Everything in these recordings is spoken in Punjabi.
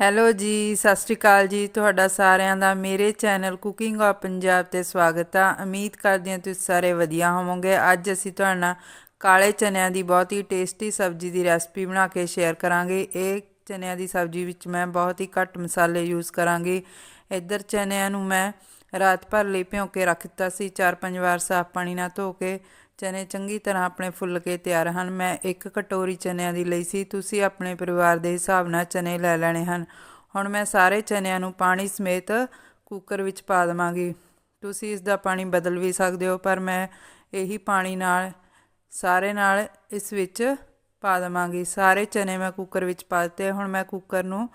ਹੈਲੋ ਜੀ, ਸਤਿ ਸ਼੍ਰੀ ਅਕਾਲ ਜੀ। ਤੁਹਾਡਾ ਸਾਰਿਆਂ ਦਾ ਮੇਰੇ ਚੈਨਲ ਕੁਕਿੰਗ ਆਫ ਪੰਜਾਬ ਤੇ ਸਵਾਗਤ ਆ। ਉਮੀਦ ਕਰਦੀ ਹਾਂ ਤੁਸੀਂ ਸਾਰੇ ਵਧੀਆ ਹੋਵੋਗੇ। ਅੱਜ ਅਸੀਂ ਤੁਹਾਡੇ ਨਾਲ ਕਾਲੇ ਚਨਿਆਂ ਦੀ ਬਹੁਤ ਹੀ ਟੇਸਟੀ ਸਬਜ਼ੀ ਦੀ ਰੈਸਪੀ ਬਣਾ ਕੇ ਸ਼ੇਅਰ ਕਰਾਂਗੇ। ਇਹ ਚਨਿਆਂ ਦੀ ਸਬਜ਼ੀ ਵਿੱਚ ਮੈਂ ਬਹੁਤ ਹੀ ਘੱਟ ਮਸਾਲੇ ਯੂਜ਼ ਕਰਾਂਗੀ। ਇੱਧਰ ਚਨਿਆਂ ਨੂੰ ਮੈਂ ਰਾਤ ਭਰ ਲਈ ਭਿਉਂ ਕੇ ਰੱਖ ਦਿੱਤਾ ਸੀ। ਚਾਰ ਪੰਜ ਵਾਰ ਸਾਫ਼ ਪਾਣੀ ਨਾਲ ਧੋ ਕੇ ਚਨੇ ਚੰਗੀ ਤਰ੍ਹਾਂ ਆਪਣੇ ਫੁੱਲ ਕੇ ਤਿਆਰ ਹਨ। ਮੈਂ ਇੱਕ ਕਟੋਰੀ ਚਨਿਆਂ ਦੀ ਲਈ ਸੀ। ਤੁਸੀਂ ਆਪਣੇ ਪਰਿਵਾਰ ਦੇ ਹਿਸਾਬ ਨਾਲ ਚਨੇ ਲੈ ਲੈਣੇ ਹਨ। ਹੁਣ ਮੈਂ ਸਾਰੇ ਚਨਿਆਂ ਨੂੰ ਪਾਣੀ ਸਮੇਤ ਕੁੱਕਰ ਵਿੱਚ ਪਾ ਦੇਵਾਂਗੀ। ਤੁਸੀਂ ਇਸ ਦਾ ਪਾਣੀ ਬਦਲ ਵੀ ਸਕਦੇ ਹੋ, ਪਰ ਮੈਂ ਇਹੀ ਪਾਣੀ ਨਾਲ, ਸਾਰੇ ਨਾਲ ਇਸ ਵਿੱਚ ਪਾ ਦੇਵਾਂਗੀ। ਸਾਰੇ ਚਨੇ ਮੈਂ ਕੁੱਕਰ ਵਿੱਚ ਪਾ ਦਿੱਤੇ। ਹੁਣ ਮੈਂ ਕੁੱਕਰ ਨੂੰ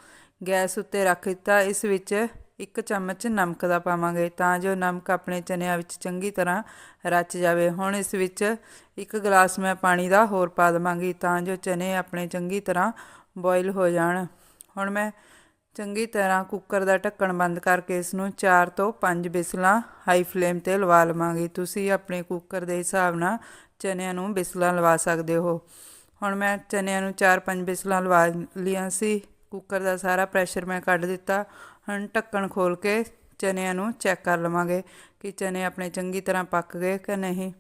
ਗੈਸ ਉੱਤੇ ਰੱਖ ਦਿੱਤਾ। ਇਸ ਵਿੱਚ ਇੱਕ ਚਮਚ ਨਮਕ ਦਾ ਪਾਵਾਂਗੇ ਤਾਂ ਜੋ ਨਮਕ ਆਪਣੇ ਚਨਿਆਂ ਵਿੱਚ ਚੰਗੀ ਤਰ੍ਹਾਂ ਰਚ ਜਾਵੇ। ਹੁਣ ਇਸ ਵਿੱਚ ਇੱਕ ਗਲਾਸ ਮੈਂ ਪਾਣੀ ਦਾ ਹੋਰ ਪਾ ਦੇਵਾਂਗੀ ਤਾਂ ਜੋ ਚਨੇ ਆਪਣੇ ਚੰਗੀ ਤਰ੍ਹਾਂ ਬੋਇਲ ਹੋ ਜਾਣ। ਹੁਣ ਮੈਂ ਚੰਗੀ ਤਰ੍ਹਾਂ ਕੁੱਕਰ ਦਾ ਢੱਕਣ ਬੰਦ ਕਰਕੇ ਇਸ ਨੂੰ 4 ਤੋਂ 5 ਬਿਸਲਾਂ ਹਾਈ ਫਲੇਮ ਤੇ ਲਵਾ ਲਵਾਂਗੀ। ਤੁਸੀਂ ਆਪਣੇ ਕੁੱਕਰ ਦੇ ਹਿਸਾਬ ਨਾਲ ਚਨਿਆਂ ਨੂੰ ਬਿਸਲਾਂ ਲਵਾ ਸਕਦੇ ਹੋ। ਹੁਣ ਮੈਂ ਚਨਿਆਂ ਨੂੰ 4-5 ਬਿਸਲਾਂ ਲਵਾ ਲੀਆਂ ਸੀ। ਕੁੱਕਰ ਦਾ ਸਾਰਾ ਪ੍ਰੈਸ਼ਰ ਮੈਂ ਕੱਢ ਦਿੱਤਾ। ਹੁਣ ਢੱਕਣ ਖੋਲ ਕੇ ਚਨਿਆਂ ਨੂੰ ਚੈੱਕ ਕਰ ਲਵਾਂਗੇ ਕਿ ਚਨੇ ਆਪਣੇ ਚੰਗੀ ਤਰ੍ਹਾਂ ਪੱਕ ਗਏ ਕਿ ਨਹੀਂ।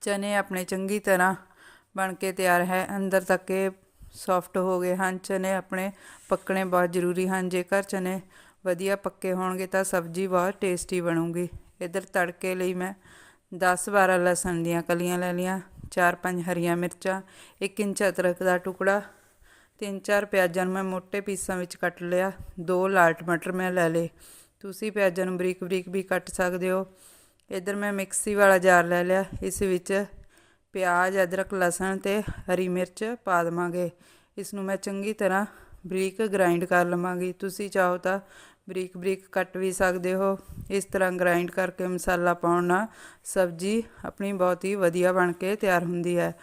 ਚਨੇ ਆਪਣੇ ਚੰਗੀ ਤਰ੍ਹਾਂ ਬਣ ਕੇ ਤਿਆਰ ਹੈ। ਅੰਦਰ ਤੱਕ ਇਹ ਸੌਫਟ ਹੋ ਗਏ ਹਨ। ਚਨੇ ਆਪਣੇ ਪੱਕਣੇ ਬਹੁਤ ਜ਼ਰੂਰੀ ਹਨ। ਜੇਕਰ ਚਨੇ ਵਧੀਆ ਪੱਕੇ ਹੋਣਗੇ ਤਾਂ ਸਬਜ਼ੀ ਬਹੁਤ ਟੇਸਟੀ ਬਣੂਗੀ। ਇਧਰ ਤੜਕੇ ਲਈ ਮੈਂ 10-12 ਲਸਣ ਦੀਆਂ ਕਲੀਆਂ ਲੈ ਲਈਆਂ। 4-5 ਹਰੀਆਂ ਮਿਰਚਾਂ 1 ਇੰਚ ਅਦਰਕ ਦਾ ਟੁਕੜਾ ਤਿੰਨ ਚਾਰ ਪਿਆਜ਼ਾਂ ਨੂੰ ਮੈਂ ਮੋٹے ਪੀਸਾਂ ਵਿੱਚ ਕੱਟ ਲਿਆ। ਦੋ ਲਾਲ ਟਮਾਟਰ ਮੈਂ ਲੈ ਲਏ। ਤੁਸੀਂ ਪਿਆਜ਼ਾਂ ਨੂੰ ਬਰੀਕ ਬਰੀਕ ਵੀ ਕੱਟ ਸਕਦੇ ਹੋ। ਇਧਰ ਮੈਂ ਮਿਕਸੀ ਵਾਲਾ ਜਾਰ ਲੈ ਲਿਆ। ਇਸ ਵਿੱਚ ਪਿਆਜ਼, ਅਦਰਕ, ਲਸਣ ਤੇ ਹਰੀ ਮਿਰਚ ਪਾ ਦਵਾਂਗੇ। ਇਸ ਨੂੰ ਮੈਂ ਚੰਗੀ ਤਰ੍ਹਾਂ ਬਰੀਕ ਗ੍ਰਾਈਂਡ ਕਰ ਲਵਾਂਗੀ। ਤੁਸੀਂ ਚਾਹੋ ਤਾਂ ਬਰੀਕ ਬਰੀਕ ਕੱਟ ਵੀ ਸਕਦੇ ਹੋ। ਇਸ ਤਰ੍ਹਾਂ ਗ੍ਰਾਈਂਡ ਕਰਕੇ ਮਸਾਲਾ ਪਾਉਣ ਨਾਲ ਸਬਜ਼ੀ ਆਪਣੀ ਬਹੁਤ ਹੀ ਵਧੀਆ ਬਣ ਕੇ ਤਿਆਰ ਹੁੰਦੀ ਹੈ।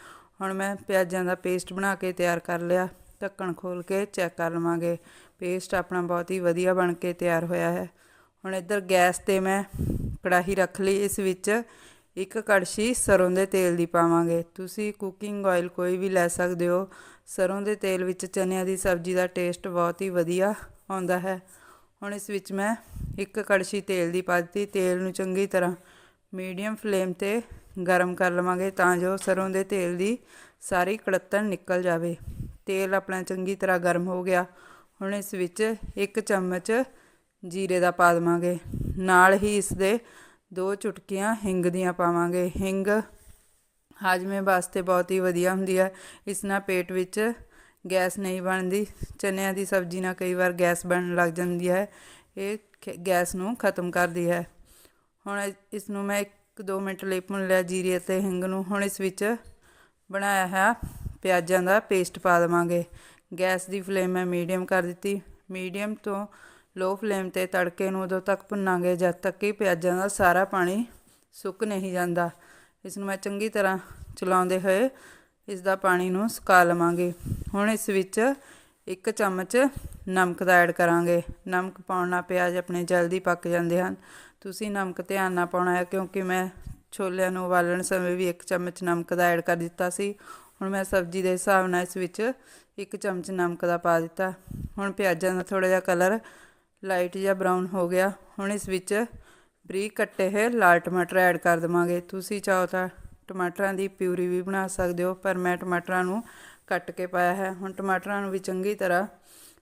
ਹੁਣ ਮੈਂ ਪਿਆਜ਼ਾਂ ਦਾ ਪੇਸਟ ਬਣਾ ਕੇ ਤਿਆਰ ਕਰ ਲਿਆ। ਢੱਕਣ ਖੋਲ ਕੇ ਚੈੱਕ ਕਰ ਲਵਾਂਗੇ। ਪੇਸਟ ਆਪਣਾ ਬਹੁਤ ਹੀ ਵਧੀਆ ਬਣ ਕੇ ਤਿਆਰ ਹੋਇਆ ਹੈ। ਹੁਣ ਇੱਧਰ ਗੈਸ ਤੇ ਮੈਂ ਕੜਾਹੀ ਰੱਖ ਲਈ। ਇਸ ਵਿੱਚ ਇੱਕ ਕੜਛੀ ਸਰੋਂ ਦੇ ਤੇਲ ਦੀ ਪਾਵਾਂਗੇ। ਤੁਸੀਂ ਕੁਕਿੰਗ ਆਇਲ ਕੋਈ ਵੀ ਲੈ ਸਕਦੇ ਹੋ। ਸਰੋਂ ਦੇ ਤੇਲ ਵਿੱਚ ਚਨਿਆਂ ਦੀ ਸਬਜ਼ੀ ਦਾ ਟੇਸਟ ਬਹੁਤ ਹੀ ਵਧੀਆ ਆਉਂਦਾ ਹੈ। ਹੁਣ ਇਸ ਵਿੱਚ ਮੈਂ ਇੱਕ ਕੜਛੀ ਤੇਲ ਦੀ ਪਾ ਦਿੱਤੀ। ਤੇਲ ਨੂੰ ਚੰਗੀ ਤਰ੍ਹਾਂ ਮੀਡੀਅਮ ਫਲੇਮ ਤੇ ਗਰਮ ਕਰ ਲਵਾਂਗੇ ਤਾਂ ਜੋ ਸਰੋਂ ਦੇ ਤੇਲ ਦੀ ਸਾਰੀ ਕੜੱਤਣ ਨਿਕਲ ਜਾਵੇ। ਤੇਲ ਆਪਣਾ ਚੰਗੀ ਤਰ੍ਹਾਂ ਗਰਮ ਹੋ ਗਿਆ। ਹੁਣ ਇਸ ਵਿੱਚ ਇੱਕ ਚਮਚ ਜੀਰੇ ਦਾ ਪਾ ਦੇਵਾਂਗੇ। ਨਾਲ ਹੀ ਇਸ ਦੇ ਦੋ ਚੁਟਕੀਆਂ ਹਿੰਗ ਦੀਆਂ ਪਾਵਾਂਗੇ। ਹਿੰਗ ਹਾਜਮੇ ਵਾਸਤੇ ਬਹੁਤ ਹੀ ਵਧੀਆ ਹੁੰਦੀ ਹੈ। ਇਸ ਨਾਲ ਪੇਟ ਵਿੱਚ ਗੈਸ ਨਹੀਂ ਬਣਦੀ। ਚਨਿਆਂ ਦੀ ਸਬਜ਼ੀ ਨਾਲ ਕਈ ਵਾਰ ਗੈਸ ਬਣਨ ਲੱਗ ਜਾਂਦੀ ਹੈ। ਇਹ ਗੈਸ ਨੂੰ ਖਤਮ ਕਰਦੀ ਹੈ। ਹੁਣ ਇਸ ਨੂੰ ਮੈਂ 1-2 ਮਿੰਟ ਲਈ ਭੁੰਨ ਲਿਆ ਜੀਰੇ ਅਤੇ ਹਿੰਗ ਨੂੰ। ਹੁਣ ਇਸ ਵਿੱਚ ਬਣਾਇਆ ਹੈ ਪਿਆਜ਼ਾਂ ਦਾ ਪੇਸਟ ਪਾ ਦੇਵਾਂਗੇ। ਗੈਸ ਦੀ ਫਲੇਮ ਮੈਂ ਮੀਡੀਅਮ ਕਰ ਦਿੱਤੀ। ਮੀਡੀਅਮ ਤੋਂ ਲੋ ਫਲੇਮ ਤੇ ਤੜਕੇ ਨੂੰ ਉਦੋਂ ਤੱਕ ਭੁੰਨਾਂਗੇ, ਜਦ ਤੱਕ ਕਿ ਪਿਆਜ਼ਾਂ ਦਾ ਸਾਰਾ ਪਾਣੀ ਸੁੱਕ ਨਹੀਂ ਜਾਂਦਾ। ਇਸ ਨੂੰ ਮੈਂ ਚੰਗੀ ਤਰ੍ਹਾਂ ਚਲਾਉਂਦੇ ਹੋਏ ਇਸ ਦਾ ਪਾਣੀ ਨੂੰ ਸੁਕਾ ਲਵਾਂਗੇ। ਹੁਣ ਇਸ ਵਿੱਚ ਇੱਕ ਚਮਚ ਨਮਕ ਦਾ ਐਡ ਕਰਾਂਗੇ। ਨਮਕ ਪਾਉਣ ਨਾਲ ਪਿਆਜ਼ ਆਪਣੇ ਜਲਦੀ ਪੱਕ ਜਾਂਦੇ ਹਨ। ਤੁਸੀਂ ਨਮਕ ਧਿਆਨ ਨਾਲ ਪਾਉਣਾ ਹੈ, ਕਿਉਂਕਿ ਮੈਂ ਛੋਲਿਆਂ ਨੂੰ ਉਬਾਲਣ ਸਮੇਂ ਵੀ ਇੱਕ ਚਮਚ ਨਮਕ ਦਾ ਐਡ ਕਰ ਦਿੱਤਾ ਸੀ। ਹੁਣ ਮੈਂ ਸਬਜ਼ੀ ਦੇ ਹਿਸਾਬ ਨਾਲ ਇਸ ਵਿੱਚ ਇੱਕ ਚਮਚ ਨਮਕ ਦਾ ਪਾ ਦਿੱਤਾ। ਹੁਣ ਪਿਆਜ਼ਾਂ ਦਾ ਥੋੜਾ ਜਿਹਾ ਕਲਰ ਲਾਈਟ ਜਿਹਾ ਬਰਾਊਨ ਹੋ ਗਿਆ। ਹੁਣ ਇਸ ਵਿੱਚ ਬਰੀਕ ਕੱਟੇ ਹੋਏ ਲਾਲ ਟਮਾਟਰ ਐਡ ਕਰ ਦਵਾਂਗੇ। ਤੁਸੀਂ ਚਾਹੋ ਤਾਂ ਟਮਾਟਰਾਂ ਦੀ ਪਿਊਰੀ ਵੀ ਬਣਾ ਸਕਦੇ ਹੋ, ਪਰ ਮੈਂ ਟਮਾਟਰਾਂ ਨੂੰ ਕੱਟ ਕੇ ਪਾਇਆ ਹੈ। ਹੁਣ ਟਮਾਟਰਾਂ ਨੂੰ ਵੀ ਚੰਗੀ ਤਰ੍ਹਾਂ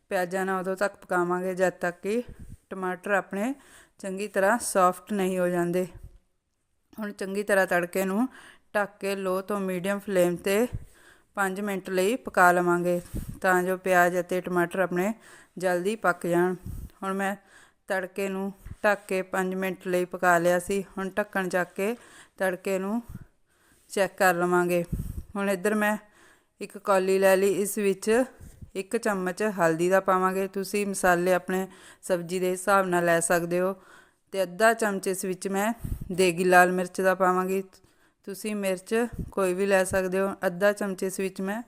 ਪਿਆਜ਼ਾਂ ਨਾਲ ਉਦੋਂ ਤੱਕ ਪਕਾਵਾਂਗੇ ਜਦ ਤੱਕ ਕਿ ਟਮਾਟਰ ਆਪਣੇ ਚੰਗੀ ਤਰ੍ਹਾਂ ਸੌਫਟ ਨਹੀਂ ਹੋ ਜਾਂਦੇ। ਹੁਣ ਚੰਗੀ ਤਰ੍ਹਾਂ ਤੜਕੇ ਨੂੰ ਢੱਕ ਕੇ ਲੋ ਤੋਂ ਮੀਡੀਅਮ ਫਲੇਮ ਤੇ 5 ਮਿੰਟ ਲਈ ਪਕਾ ਲਵਾਂਗੇ ਤਾਂ ਜੋ ਪਿਆਜ਼ ਅਤੇ ਟਮਾਟਰ ਆਪਣੇ ਜਲਦੀ ਪੱਕ ਜਾਣ। ਹੁਣ ਮੈਂ ਤੜਕੇ ਨੂੰ ਢੱਕ ਕੇ 5 ਮਿੰਟ ਲਈ ਪਕਾ ਲਿਆ ਸੀ। ਹੁਣ ਢੱਕਣ ਚੱਕ ਕੇ ਤੜਕੇ ਨੂੰ ਚੈੱਕ ਕਰ ਲਵਾਂਗੇ। ਹੁਣ ਇੱਧਰ ਮੈਂ ਇੱਕ ਕੌਲੀ ਲੈ ਲਈ। ਇਸ ਵਿੱਚ ਇੱਕ ਚਮਚ ਹਲਦੀ ਦਾ ਪਾਵਾਂਗੇ। ਤੁਸੀਂ ਮਸਾਲੇ ਆਪਣੇ ਸਬਜ਼ੀ ਦੇ ਹਿਸਾਬ ਨਾਲ ਲੈ ਸਕਦੇ ਹੋ। ਤੇ ਅੱਧਾ ਚਮਚ ਇਸ ਵਿੱਚ ਮੈਂ ਦੇਗੀ ਲਾਲ ਮਿਰਚ ਦਾ ਪਾਵਾਂਗੀ। ਤੁਸੀਂ ਮਿਰਚ ਕੋਈ ਵੀ ਲੈ ਸਕਦੇ ਹੋ। ਅੱਧਾ ਚਮਚ ਇਸ ਵਿੱਚ ਮੈਂ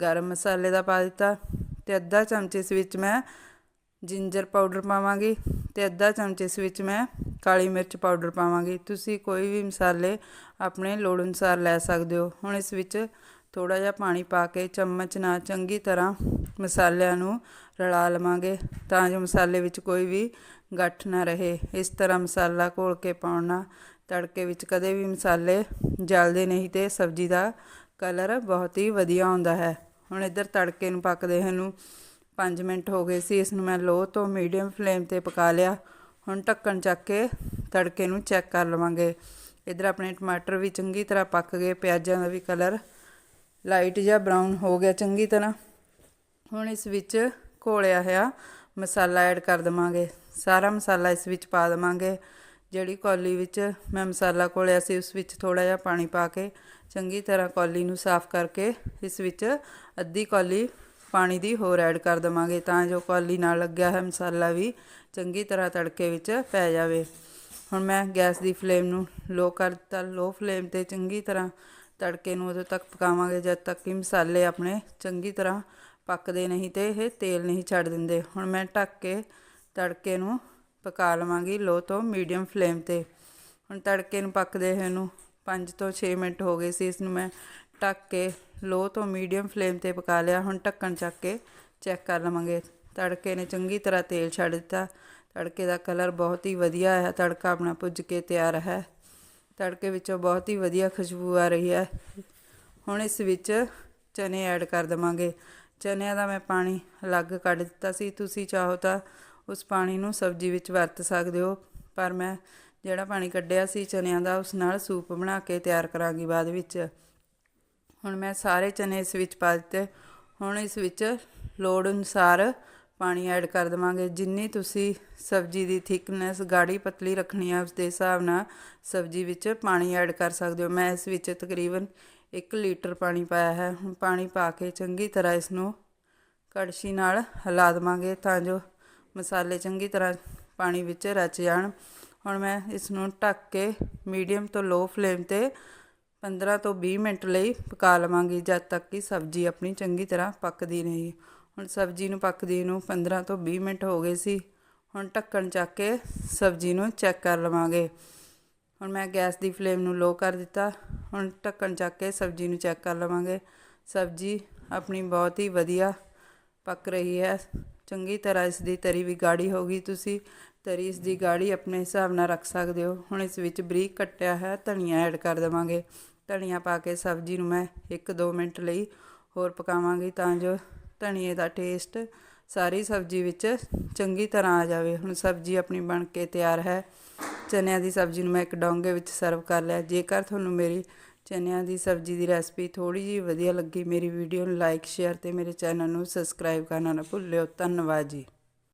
ਗਰਮ ਮਸਾਲੇ ਦਾ ਪਾ ਦਿੱਤਾ ਤੇ ਅੱਧਾ ਚਮਚ ਇਸ ਵਿੱਚ ਮੈਂ ਜਿੰਜਰ ਪਾਊਡਰ ਪਾਵਾਂਗੀ ਤੇ ਅੱਧਾ ਚਮਚ ਇਸ ਵਿੱਚ ਮੈਂ ਕਾਲੀ ਮਿਰਚ ਪਾਊਡਰ ਪਾਵਾਂਗੀ। ਤੁਸੀਂ ਕੋਈ ਵੀ ਮਸਾਲੇ ਆਪਣੇ ਲੋੜ ਅਨੁਸਾਰ ਲੈ ਸਕਦੇ ਹੋ। ਹੁਣ ਇਸ ਵਿੱਚ ਥੋੜਾ ਜਿਹਾ ਪਾਣੀ ਪਾ ਕੇ ਚਮਚ ਨਾਲ ਚੰਗੀ ਤਰ੍ਹਾਂ ਮਸਾਲਿਆਂ ਨੂੰ ਰਲਾ ਲਵਾਂਗੇ ਤਾਂ ਜੋ ਮਸਾਲੇ ਵਿੱਚ ਕੋਈ ਵੀ ਗੱਠ ਨਾ ਰਹੇ। ਇਸ ਤਰ੍ਹਾਂ ਮਸਾਲਾ ਘੋਲ ਕੇ ਪਾਉਣਾ ਤੜਕੇ ਵਿੱਚ ਕਦੇ ਵੀ ਮਸਾਲੇ ਜਲਦੇ ਨਹੀਂ ਤੇ ਸਬਜ਼ੀ ਦਾ ਕਲਰ ਬਹੁਤ ਹੀ ਵਧੀਆ ਆਉਂਦਾ ਹੈ। ਹੁਣ ਇੱਧਰ ਤੜਕੇ ਨੂੰ ਪੱਕਦੇ ਨੂੰ 5 ਮਿੰਟ ਹੋ ਗਏ ਸੀ ਇਸ ਨੂੰ ਮੈਂ ਲੋ ਤੋਂ ਮੀਡੀਅਮ ਫਲੇਮ ਤੇ ਪਕਾ ਲਿਆ। ਹੁਣ ਢੱਕਣ ਚੱਕ ਕੇ ਤੜਕੇ ਨੂੰ ਚੈੱਕ ਕਰ ਲਵਾਂਗੇ। ਇੱਧਰ ਆਪਣੇ ਟਮਾਟਰ ਵੀ ਚੰਗੀ ਤਰ੍ਹਾਂ ਪੱਕ ਗਏ, ਪਿਆਜ਼ਾਂ ਦਾ ਵੀ ਕਲਰ ਲਾਈਟ ਜਿਹਾ ਬਰਾਊਨ ਹੋ ਗਿਆ ਚੰਗੀ ਤਰ੍ਹਾਂ। ਹੁਣ ਇਸ ਵਿੱਚ ਘੋਲਿਆ ਹੋਇਆ ਮਸਾਲਾ ਐਡ ਕਰ ਦਵਾਂਗੇ। ਸਾਰਾ ਮਸਾਲਾ ਇਸ ਵਿੱਚ ਪਾ ਦਵਾਂਗੇ। ਜਿਹੜੀ ਕੌਲੀ ਵਿੱਚ ਮੈਂ ਮਸਾਲਾ ਘੋਲਿਆ ਸੀ, ਉਸ ਵਿੱਚ ਥੋੜਾ ਜਿਹਾ ਪਾਣੀ ਪਾ ਕੇ ਚੰਗੀ ਤਰ੍ਹਾਂ ਕੌਲੀ ਨੂੰ ਸਾਫ਼ ਕਰਕੇ ਇਸ ਵਿੱਚ ਅੱਧੀ ਕੌਲੀ ਪਾਣੀ ਦੀ ਹੋਰ ਐਡ ਕਰ ਦਵਾਂਗੇ ਤਾਂ ਜੋ ਕੌਲੀ ਨਾਲ ਲੱਗਿਆ ਹੈ ਮਸਾਲਾ ਵੀ ਚੰਗੀ ਤਰ੍ਹਾਂ ਤੜਕੇ ਵਿੱਚ ਪੈ ਜਾਵੇ। ਹੁਣ ਮੈਂ ਗੈਸ ਦੀ ਫਲੇਮ ਨੂੰ ਲੋ ਕਰ ਦਿੱਤਾ ਲੋ ਫਲੇਮ ਤੇ ਚੰਗੀ ਤਰ੍ਹਾਂ ਤੜਕੇ ਨੂੰ ਉਦੋਂ ਤੱਕ ਪਕਾਵਾਂਗੇ ਜਦ ਤੱਕ ਕਿ ਮਸਾਲੇ ਆਪਣੇ ਚੰਗੀ ਤਰ੍ਹਾਂ ਪੱਕਦੇ ਨਹੀਂ ਤੇ ਇਹ ਤੇਲ ਨਹੀਂ ਛੱਡ ਦਿੰਦੇ। ਹੁਣ ਮੈਂ ਢੱਕ ਕੇ ਤੜਕੇ ਨੂੰ ਪਕਾ ਲਵਾਂਗੀ ਲੋ ਤੋਂ ਮੀਡੀਅਮ ਫਲੇਮ ਤੇ। ਹੁਣ ਤੜਕੇ ਨੂੰ ਪੱਕਦੇ ਹੋਏ ਨੂੰ 5 ਤੋਂ 6 ਮਿੰਟ ਹੋ ਗਏ ਸੀ ਇਸ ਨੂੰ ਮੈਂ ਢੱਕ ਕੇ ਲੋ ਤੋਂ ਮੀਡੀਅਮ ਫਲੇਮ ਤੇ ਪਕਾ ਲਿਆ। ਹੁਣ ਢੱਕਣ ਚੱਕ ਕੇ ਚੈੱਕ ਕਰ ਲਵਾਂਗੇ। ਤੜਕੇ ਨੇ ਚੰਗੀ ਤਰ੍ਹਾਂ ਤੇਲ ਛੱਡ ਦਿੱਤਾ। ਤੜਕੇ ਦਾ ਕਲਰ ਬਹੁਤ ਹੀ ਵਧੀਆ ਹੈ। ਤੜਕਾ ਆਪਣਾ ਭੁੱਜ ਕੇ ਤਿਆਰ ਹੈ। ਤੜਕੇ ਵਿੱਚੋਂ ਬਹੁਤ ਹੀ ਵਧੀਆ ਖੁਸ਼ਬੂ ਆ ਰਹੀ ਹੈ। ਹੁਣ ਇਸ ਵਿੱਚ ਚਨੇ ਐਡ ਕਰ ਦਵਾਂਗੇ। ਚਨਿਆਂ ਦਾ ਮੈਂ ਪਾਣੀ ਅਲੱਗ ਕੱਢ ਦਿੱਤਾ ਸੀ। ਤੁਸੀਂ ਚਾਹੋ ਤਾਂ ਉਸ ਪਾਣੀ ਨੂੰ ਸਬਜ਼ੀ ਵਿੱਚ ਵਰਤ ਸਕਦੇ ਹੋ। ਪਰ ਮੈਂ ਜਿਹੜਾ ਪਾਣੀ ਕੱਢਿਆ ਸੀ ਚਨਿਆਂ ਦਾ, ਉਸ ਨਾਲ ਸੂਪ ਬਣਾ ਕੇ ਤਿਆਰ ਕਰਾਂਗੀ ਬਾਅਦ ਵਿੱਚ। ਹੁਣ ਮੈਂ ਸਾਰੇ ਚਨੇ ਇਸ ਵਿੱਚ ਪਾ ਦਿੱਤੇ। ਹੁਣ ਇਸ ਵਿੱਚ ਲੋੜ ਅਨੁਸਾਰ ਪਾਣੀ ਐਡ ਕਰ ਦਵਾਂਗੇ। ਜਿੰਨੀ ਤੁਸੀਂ ਸਬਜ਼ੀ ਦੀ ਥਿਕਨੈਸ, ਗਾੜੀ ਪਤਲੀ ਰੱਖਣੀ ਹੈ ਉਸ ਦੇ ਹਿਸਾਬ ਨਾਲ ਸਬਜ਼ੀ ਵਿੱਚ ਪਾਣੀ ਐਡ ਕਰ ਸਕਦੇ ਹੋ। ਮੈਂ ਇਸ ਵਿੱਚ ਤਕਰੀਬਨ 1 ਲੀਟਰ ਪਾਣੀ ਪਾਇਆ ਹੈ। ਹੁਣ ਪਾਣੀ ਪਾ ਕੇ ਚੰਗੀ ਤਰ੍ਹਾਂ ਇਸ ਨੂੰ ਕੜਛੀ ਨਾਲ ਹਿਲਾ ਦੇਵਾਂਗੇ ਤਾਂ ਜੋ ਮਸਾਲੇ ਚੰਗੀ ਤਰ੍ਹਾਂ ਪਾਣੀ ਵਿੱਚ ਰਚ ਜਾਣ। ਹੁਣ ਮੈਂ ਇਸ ਨੂੰ ਢੱਕ ਕੇ ਮੀਡੀਅਮ ਤੋਂ ਲੋ ਫਲੇਮ ਤੇ 15 ਤੋਂ 20 ਮਿੰਟ ਲਈ ਪਕਾ ਲਵਾਂਗੀ, ਜਦ ਤੱਕ ਕਿ ਸਬਜ਼ੀ ਆਪਣੀ ਚੰਗੀ ਤਰ੍ਹਾਂ ਪੱਕਦੀ ਨਹੀਂ। ਹੁਣ ਸਬਜ਼ੀ ਨੂੰ ਪੱਕਦੀ ਨੂੰ 15 ਤੋਂ 20 ਮਿੰਟ ਹੋ ਗਏ ਸੀ। ਹੁਣ ਢੱਕਣ ਚੱਕ ਕੇ ਸਬਜ਼ੀ ਨੂੰ ਚੈੱਕ ਕਰ ਲਵਾਂਗੇ। ਹੁਣ ਮੈਂ ਗੈਸ ਦੀ ਫਲੇਮ ਨੂੰ ਲੋ ਕਰ ਦਿੱਤਾ। ਹੁਣ ਢੱਕਣ ਚੱਕ ਕੇ ਸਬਜ਼ੀ ਨੂੰ ਚੈੱਕ ਕਰ ਲਵਾਂਗੇ। ਸਬਜ਼ੀ ਆਪਣੀ ਬਹੁਤ ਹੀ ਵਧੀਆ ਪੱਕ ਰਹੀ ਹੈ। ਚੰਗੀ ਤਰ੍ਹਾਂ ਇਸ ਦੀ ਤਰੀ ਵੀ ਗਾੜੀ ਹੋ ਗਈ, ਤੁਸੀਂ ਤਰੀ ਇਸ ਦੀ ਗਾੜੀ ਆਪਣੇ ਹਿਸਾਬ ਨਾਲ ਰੱਖ ਸਕਦੇ ਹੋ। ਹੁਣ ਇਸ ਵਿੱਚ ਬਰੀਕ ਕੱਟਿਆ ਹੈ, ਧਨੀਆ ਐਡ ਕਰ ਦੇਵਾਂਗੇ। ਧਨੀਆ ਪਾ ਕੇ ਸਬਜ਼ੀ ਨੂੰ ਮੈਂ 1-2 ਮਿੰਟ ਲਈ ਹੋਰ ਪਕਾਵਾਂਗੀ ਤਾਂ ਜੋ ਧਨੀਏ ਦਾ ਟੇਸਟ ਸਾਰੀ ਸਬਜ਼ੀ ਵਿੱਚ ਚੰਗੀ ਤਰ੍ਹਾਂ ਆ ਜਾਵੇ। ਹੁਣ ਸਬਜ਼ੀ ਆਪਣੀ ਬਣ ਕੇ ਤਿਆਰ ਹੈ। ਚਨਿਆਂ ਦੀ ਸਬਜ਼ੀ ਨੂੰ ਮੈਂ ਇੱਕ ਡੋਂਗੇ ਵਿੱਚ ਸਰਵ ਕਰ ਲਿਆ। ਜੇਕਰ ਤੁਹਾਨੂੰ ਮੇਰੀ ਚਨਿਆਂ ਦੀ ਸਬਜ਼ੀ ਦੀ ਰੈਸਪੀ ਥੋੜੀ ਜਿਹੀ ਵਧੀਆ ਲੱਗੀ, ਮੇਰੀ ਵੀਡੀਓ ਨੂੰ ਲਾਈਕ, ਸ਼ੇਅਰ ਤੇ ਮੇਰੇ ਚੈਨਲ ਨੂੰ ਸਬਸਕ੍ਰਾਈਬ ਕਰਨਾ ਨਾ ਭੁੱਲਿਓ। ਧੰਨਵਾਦ ਜੀ।